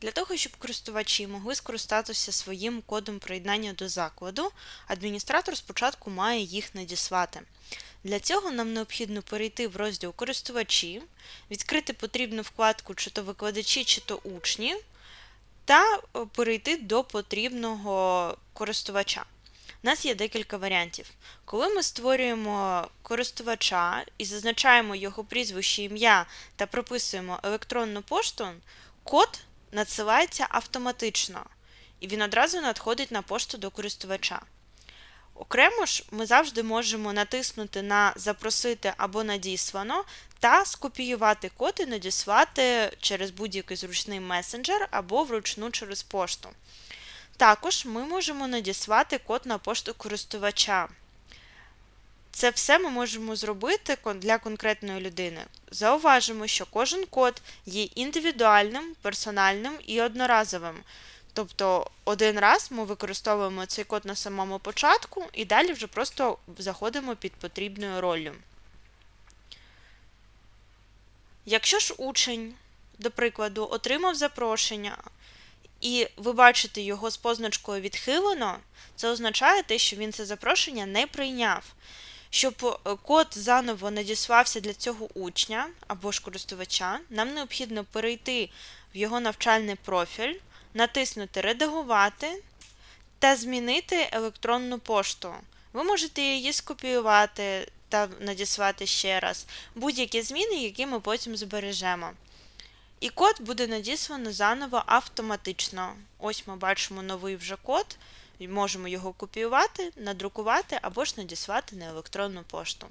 Для того, щоб користувачі могли скористатися своїм кодом приєднання до закладу, адміністратор спочатку має їх надіслати. Для цього нам необхідно перейти в розділ Користувачі, відкрити потрібну вкладку чи то викладачі, чи то учні, та е, перейти до потрібного користувача. У нас є декілька варіантів. Коли ми створюємо користувача і зазначаємо його прізвище, ім'я та прописуємо електронну пошту, код надсилається автоматично, і він одразу надходить на пошту до користувача. Окремо ж, ми завжди можемо натиснути на Запросити або Надіслано та скопіювати код і надіслати через будь-який зручний месенджер або вручну через пошту. Також ми можемо надіслати код на пошту користувача. Це все ми можемо зробити для конкретної людини. Зауважимо, що кожен код є індивідуальним, персональним і одноразовим. Тобто один раз ми використовуємо цей код на самому початку і далі вже просто заходимо під потрібною роллю. Якщо ж учень, до прикладу, отримав запрошення, і ви бачите його з позначкою відхилено, це означає те, що він це запрошення не прийняв. Щоб е, код заново надіслався для цього учня або ж користувача, нам необхідно перейти в його навчальний профіль, натиснути Редагувати та змінити електронну пошту. Ви можете її скопіювати та надіслати ще раз, будь-які зміни, які ми потім збережемо. І код буде надіслано заново автоматично. Ось ми бачимо новий вже код можемо його копіювати, надрукувати або ж надіслати на електронну пошту.